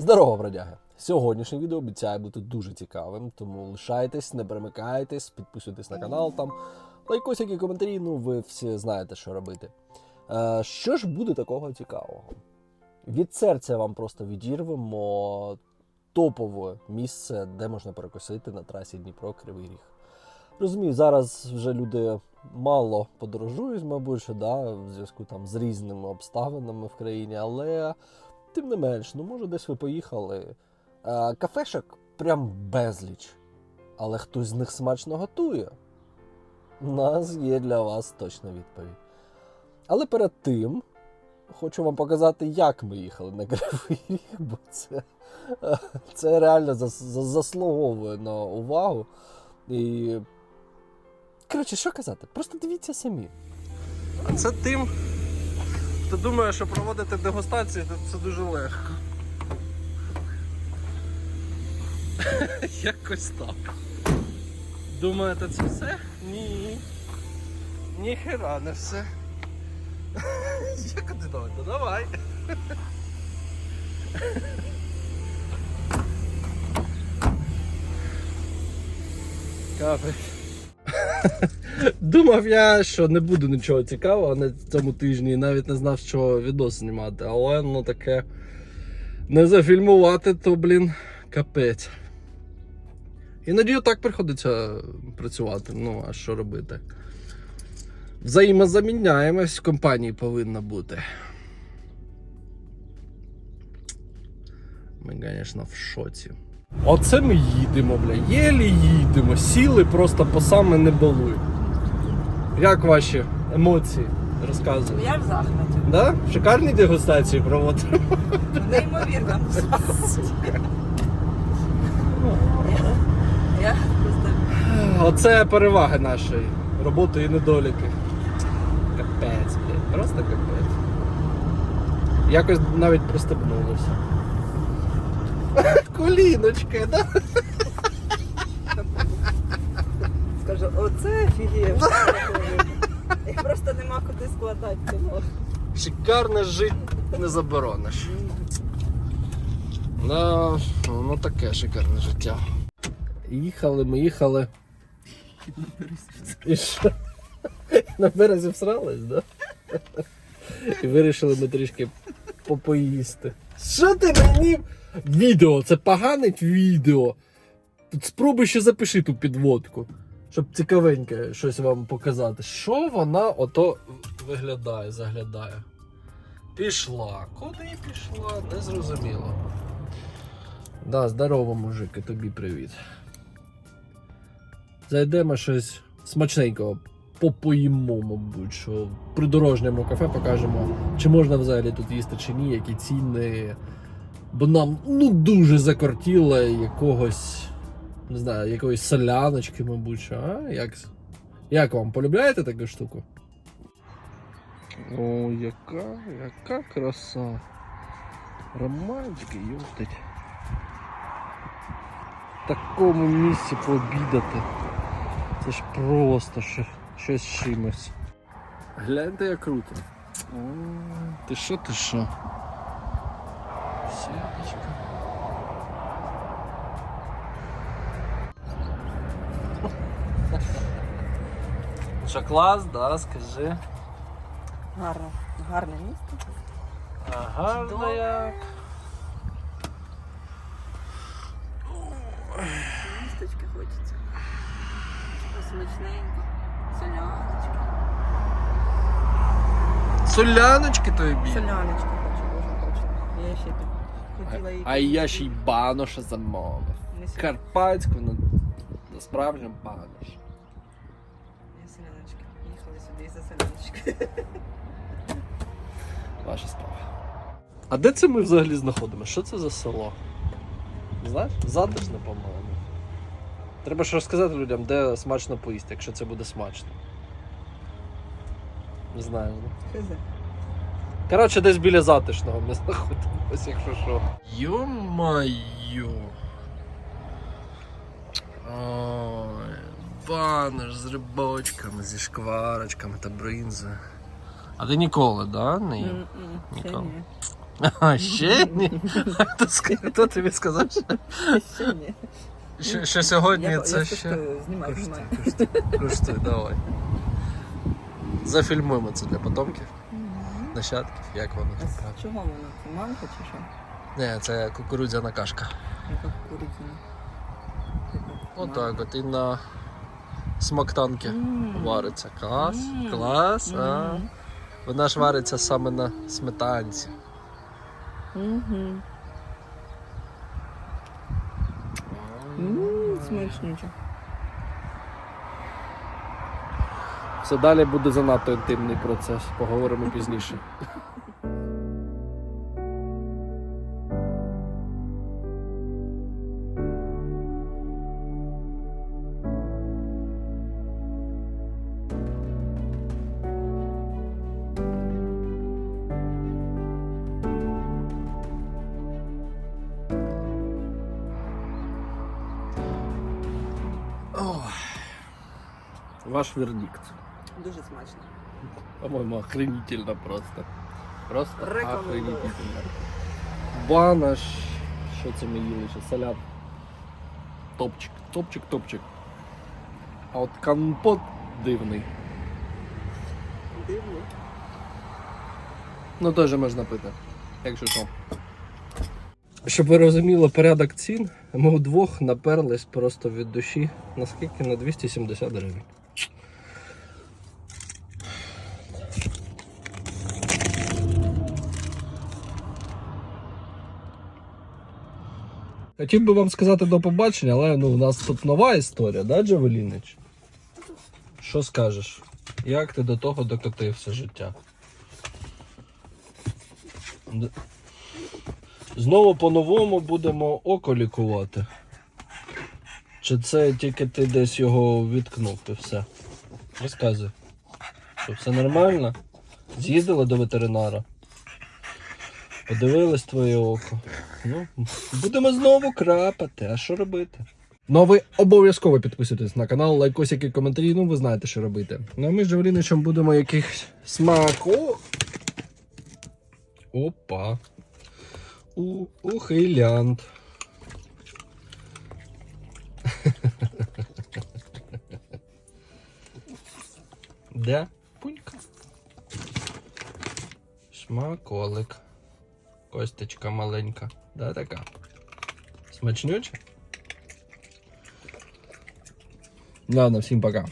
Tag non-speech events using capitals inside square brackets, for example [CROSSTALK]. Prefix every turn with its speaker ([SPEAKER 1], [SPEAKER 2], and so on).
[SPEAKER 1] Здорово, бродяги! Сьогоднішнє відео обіцяє бути дуже цікавим, тому лишайтесь, не перемикайтесь, підписуйтесь на канал там, лайкось, які коментарі, ну ви всі знаєте, що робити. Е, що ж буде такого цікавого? Від серця вам просто відірвемо топове місце, де можна перекусити на трасі Дніпро Кривий Ріг. Розумію, зараз вже люди мало подорожують, мабуть, да, в зв'язку там з різними обставинами в країні, але тим не менш, ну може десь ви поїхали. Е, кафешок прям безліч. Але хтось з них смачно готує. У нас є для вас точна відповідь. Але перед тим хочу вам показати, як ми їхали на Кривий бо це, це реально зас- зас- заслуговує на увагу. І. Коротше, що казати? Просто дивіться самі.
[SPEAKER 2] А це тим, хто думає, що проводити дегустації то це дуже легко. [LAUGHS] Якось так. Думаєте, це все? Ні. Ніхера не все. [LAUGHS] Як один одного? Давай. [LAUGHS] Капець. Думав я, що не буде нічого цікавого на цьому тижні, і навіть не знав, що відос знімати, але ну таке не зафільмувати, то, блін, капець. Іноді так приходиться працювати, ну а що робити? Взаємозаміняємось в компанії повинна бути. Ми, звісно, в шоці. Оце ми їдемо, бля. Єлі їдемо, сіли просто по саме не балуй. Як ваші емоції? Розказуй.
[SPEAKER 3] Я в захваті.
[SPEAKER 2] Да? Шикарні дегустації проводимо.
[SPEAKER 3] Неймовірно. Я просто
[SPEAKER 2] Оце переваги нашої роботи і недоліки. Капець, блядь. Просто капець. Якось навіть пристебнулося. Коліночки, да?
[SPEAKER 3] скажу, оце офігіє. Їх просто нема куди складати цього.
[SPEAKER 2] Шикарне жити не заборониш. Да, ну таке шикарне життя. Їхали, ми їхали. І? На березі всрались, да? І вирішили ми трішки попоїсти. Що ти мені? Відео, це погане відео. Спробуй ще запиши ту підводку, щоб цікавеньке щось вам показати. Що вона ото виглядає, заглядає? Пішла. Куди пішла? Не зрозуміло. Да, здорово, мужик, і тобі привіт. Зайдемо щось смачненького. Попоїмо, мабуть, що придорожньому кафе покажемо, чи можна взагалі тут їсти, чи ні, які ціни. Бо нам ну дуже закортіло якогось, не знаю, якоїсь соляночки, мабуть, а? Як, як вам полюбляєте таку штуку? О, яка, яка краса. Романтика, ёптать. В такому місці пообідати. Це ж просто що, щось з чимось. Гляньте, як круто. О, ти що, ти що? Сядочка. Що клас, да, скажи.
[SPEAKER 3] Гарно. Гарне місце.
[SPEAKER 2] А, гарно як.
[SPEAKER 3] Містечки хочеться. Смачненько. Соляночки.
[SPEAKER 2] Соляночки тобі.
[SPEAKER 3] Соляночки хочу, дуже хочу. Я ще хотіла її.
[SPEAKER 2] А я ще й баноша замовив. Карпатську, ну, насправді банош.
[SPEAKER 3] Із-за соляночки.
[SPEAKER 2] Ваша справа. А де це ми взагалі знаходимо? Що це за село? Знаєш? Затишне, по-моєму. Треба ж розказати людям, де смачно поїсти, якщо це буде смачно. Не знаю. ну.
[SPEAKER 3] Хз.
[SPEAKER 2] Коротше, десь біля затишного ми знаходимося, якщо що. Йо-майо. Ой, з рибочками, зі шкварочками та бринзою. А ти ніколи, да? Не їв?
[SPEAKER 3] М-м, ще
[SPEAKER 2] Ніколи.
[SPEAKER 3] ні. [LAUGHS]
[SPEAKER 2] А, ще ні? [LAUGHS] Хто тобі сказав, що,
[SPEAKER 3] Ще ні.
[SPEAKER 2] що, що сьогодні
[SPEAKER 3] Я,
[SPEAKER 2] це
[SPEAKER 3] я
[SPEAKER 2] ще.
[SPEAKER 3] коштую, знімай,
[SPEAKER 2] Коштуй, коштуй, давай. Зафільмуємо це для потомків, нащадків, як воно
[SPEAKER 3] А
[SPEAKER 2] там правда.
[SPEAKER 3] чого воно? Це манка чи що?
[SPEAKER 2] Ні, це кукурудзяна кашка.
[SPEAKER 3] Яка курицина?
[SPEAKER 2] Отак от і на смоктанки
[SPEAKER 3] М.
[SPEAKER 2] вариться. Клас,
[SPEAKER 3] М.
[SPEAKER 2] клас. А. Вона ж вариться саме на сметанці.
[SPEAKER 3] М, Смачнюче.
[SPEAKER 2] Все далі буде занадто інтимний процес. Поговоримо пізніше. [LAUGHS] Ох. Ваш вердикт.
[SPEAKER 3] Дуже смачно.
[SPEAKER 2] По-моему, охренительно просто. Просто охренительно. Банаш. Що це ми їли ще? Салят. Топчик, топчик, топчик. А от компот дивний.
[SPEAKER 3] Дивно.
[SPEAKER 2] Ну теж можна пити. Якщо що. Щоб ви розуміли порядок цін, ми удвох наперлись просто від душі. Наскільки? На 270 гривень. Хотів би вам сказати до побачення, але ну, у нас тут нова історія, да, Джавелінич? Що скажеш? Як ти до того докотився життя? Знову по-новому будемо око лікувати. Чи це тільки ти десь його відкнув і все? Розказуй. Що все нормально? З'їздила до ветеринара. Подивились твоє око. Ну, будемо знову крапати, а що робити? Ну, а ви обов'язково підписуйтесь на канал, лайкосики, коментарі, ну ви знаєте, що робити. Ну а ми з Джавеліничем будемо якихось смаку. Опа. У, ухилянт. Де? Пунька. Смаколик. Косточка маленька. Да, така. Смачнюча? Ладно, всім пока.